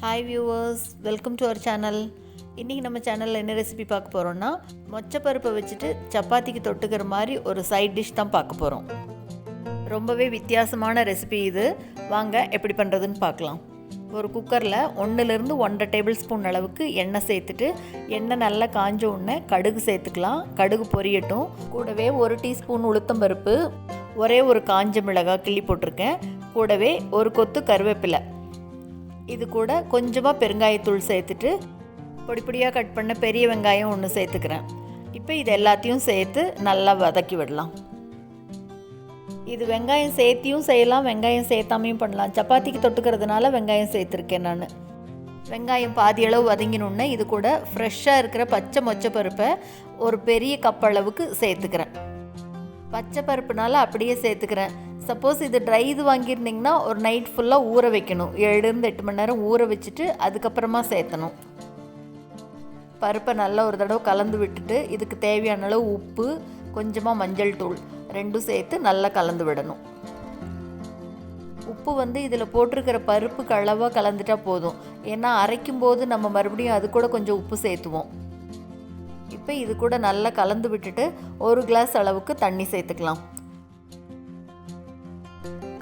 Hi viewers welcome to our channel இன்றைக்கி நம்ம சேனலில் என்ன ரெசிபி பார்க்க போகிறோன்னா மொச்சப்பருப்பை வச்சுட்டு சப்பாத்திக்கு தொட்டுக்கிற மாதிரி ஒரு சைட் டிஷ் தான் பார்க்க போகிறோம் ரொம்பவே வித்தியாசமான ரெசிபி இது. வாங்க எப்படி பண்ணுறதுன்னு பார்க்கலாம். ஒரு குக்கரில் ஒன்றுலேருந்து ஒன்றரை டேபிள் ஸ்பூன் அளவுக்கு எண்ணெய் சேர்த்துட்டு எண்ணெய் நல்லா காஞ்ச உடனே கடுகு சேர்த்துக்கலாம். கடுகு பொரியட்டும். கூடவே ஒரு டீஸ்பூன் உளுத்தம்பருப்பு ஒரே ஒரு காஞ்ச மிளகாய் கிள்ளி போட்டிருக்கேன். கூடவே ஒரு கொத்து கருவேப்பிலை. இது கூட கொஞ்சமாக பெருங்காயத்தூள் சேர்த்துட்டு பொடி பொடியாக கட் பண்ண பெரிய வெங்காயம் ஒன்று சேர்த்துக்கிறேன். இப்போ இது எல்லாத்தையும் சேர்த்து நல்லா வதக்கி விடலாம். இது வெங்காயம் சேர்த்தியும் செய்யலாம் வெங்காயம் சேர்த்தாமையும் பண்ணலாம். சப்பாத்திக்கு தொட்டுக்கிறதுனால வெங்காயம் சேர்த்துருக்கேன் நான். வெங்காயம் பாதி அளவு வதங்கினோடனே இது கூட ஃப்ரெஷ்ஷாக இருக்கிற பச்சை மொச்சை பருப்பை ஒரு பெரிய கப் அளவுக்கு சேர்த்துக்கிறேன். பச்சை பருப்புனால அப்படியே சேர்த்துக்கிறேன். சப்போஸ் இது ட்ரை இது வாங்கியிருந்தீங்கன்னா ஒரு நைட் ஃபுல்லாக ஊற வைக்கணும். ஏழுலேருந்து எட்டு மணி நேரம் ஊற வச்சுட்டு அதுக்கப்புறமா சேர்த்தணும் பருப்பை நல்லா ஒரு தடவை கலந்து விட்டுட்டு இதுக்கு தேவையான அளவு உப்பு கொஞ்சமாக மஞ்சள் தூள் ரெண்டும் சேர்த்து நல்லா கலந்து விடணும். உப்பு வந்து இதில் போட்டிருக்கிற பருப்புக்கு அளவாக கலந்துட்டா போதும். ஏன்னா அரைக்கும் போது நம்ம மறுபடியும் அது கூட கொஞ்சம் உப்பு சேர்த்துவோம். இப்போ இது கூட நல்லா கலந்து விட்டுட்டு ஒரு கிளாஸ் அளவுக்கு தண்ணி சேர்த்துக்கலாம்.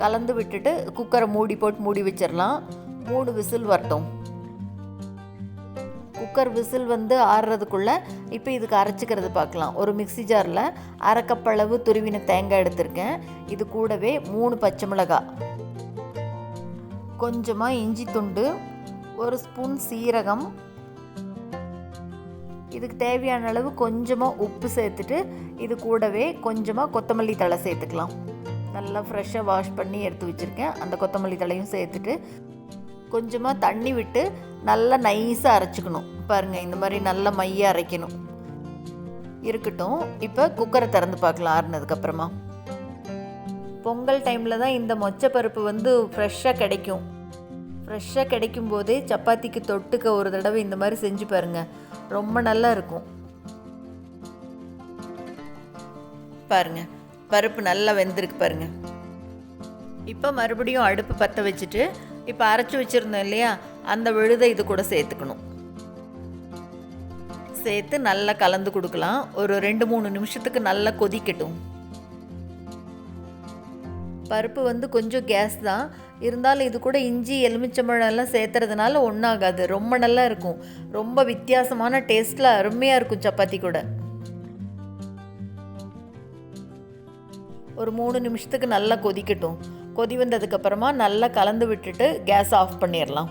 கலந்து விட்டுட்டு குக்கரை மூடி போட்டு மூடி வச்சிடலாம் மூணு விசில் வரட்டும். குக்கர் விசில் வந்து ஆறுறதுக்குள்ளே இப்போ இதுக்கு அரைச்சிக்கிறது பார்க்கலாம் ஒரு மிக்சி ஜாரில் அரை கப் அளவு துருவின தேங்காய் எடுத்திருக்கேன். இது கூடவே மூணு பச்சை மிளகாய் கொஞ்சமாக இஞ்சி துண்டு ஒரு ஸ்பூன் சீரகம். இதுக்கு தேவையான அளவு கொஞ்சமாக உப்பு சேர்த்துட்டு இது கூடவே கொஞ்சமாக கொத்தமல்லி தழை சேர்த்துக்கலாம். நல்லா ஃப்ரெஷ்ஷாக வாஷ் பண்ணி எடுத்து வச்சுருக்கேன். அந்த கொத்தமல்லி தழையும் சேர்த்துட்டு கொஞ்சமாக தண்ணி விட்டு நல்லா நைஸாக அரைச்சிக்கணும். பாருங்கள் இந்த மாதிரி நல்லா மையாக அரைக்கணும். இருக்கட்டும். இப்போ குக்கரை திறந்து பார்க்கலாம் ஆறுனதுக்கப்புறமா பொங்கல் டைமில் தான் இந்த மொச்சப்பருப்பு வந்து ஃப்ரெஷ்ஷாக கிடைக்கும். ஃப்ரெஷ்ஷாக கிடைக்கும் போதே சப்பாத்திக்கு தொட்டுக்க ஒரு தடவை இந்த மாதிரி செஞ்சு பாருங்கள் ரொம்ப நல்லா இருக்கும். பாருங்கள் பருப்பு நல்லா வெந்திருக்கு பாருங்க. இப்போ மறுபடியும் அடுப்பு பற்ற வச்சுட்டு இப்போ அரைச்சி வச்சுருந்தோம் இல்லையா அந்த விழுதை இது கூட சேர்த்துக்கணும். சேர்த்து நல்லா கலந்து கொடுக்கலாம். ஒரு ரெண்டு மூணு நிமிஷத்துக்கு நல்லா கொதிக்கட்டும். பருப்பு வந்து கொஞ்சம் கேஸ் தான். இருந்தாலும் இது கூட இஞ்சி எலுமிச்சம்பழம் எல்லாம் சேர்த்துறதுனால ஒன்றாகாது ரொம்ப நல்லா இருக்கும். ரொம்ப வித்தியாசமான டேஸ்ட்டில் அருமையாக இருக்கும் சப்பாத்தி கூட. ஒரு மூணு நிமிஷத்துக்கு நல்லா கொதிக்கட்டும். கொதி வந்ததுக்கப்புறமா நல்லா கலந்து விட்டுட்டு கேஸ் ஆஃப் பண்ணிடலாம்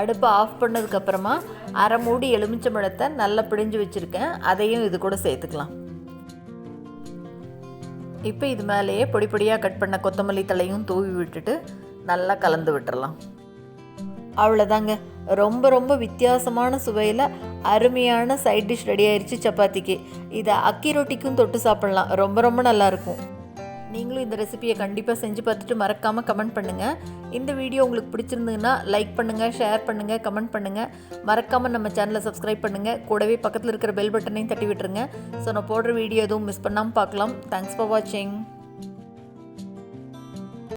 அடுப்பை ஆஃப் பண்ணதுக்கப்புறமா அரை மூடி எலுமிச்சம்பழத்தை நல்லா பிழிஞ்சு வச்சுருக்கேன். அதையும் இது கூட சேர்த்துக்கலாம். இப்போ இது மேலேயே பொடி பொடியாக கட் பண்ண கொத்தமல்லி தலையும் தூவி விட்டுட்டு நல்லா கலந்து விட்டுறலாம் அவ்வளோதாங்க ரொம்ப ரொம்ப வித்தியாசமான சுவையில் அருமையான சைட் டிஷ் ரெடி ஆயிடுச்சு சப்பாத்திக்கு. இதை அக்கி ரொட்டிக்கும் தொட்டு சாப்பிட்லாம். ரொம்ப ரொம்ப நல்லாயிருக்கும். நீங்களும் இந்த ரெசிபியை கண்டிப்பாக செஞ்சு பார்த்துட்டு மறக்காமல் கமெண்ட் பண்ணுங்கள் இந்த வீடியோ உங்களுக்கு பிடிச்சிருந்ததுன்னா லைக் பண்ணுங்கள் ஷேர் பண்ணுங்கள் கமெண்ட் பண்ணுங்கள் மறக்காமல் நம்ம சேனலை சப்ஸ்கிரைப் பண்ணுங்கள் கூடவே பக்கத்தில் இருக்கிற பெல் பட்டனையும் தட்டி விட்டுருங்க. ஸோ நான் போடுற வீடியோ எதுவும் மிஸ் பண்ணாமல் பார்க்கலாம். தேங்க்ஸ் ஃபார் வாட்சிங்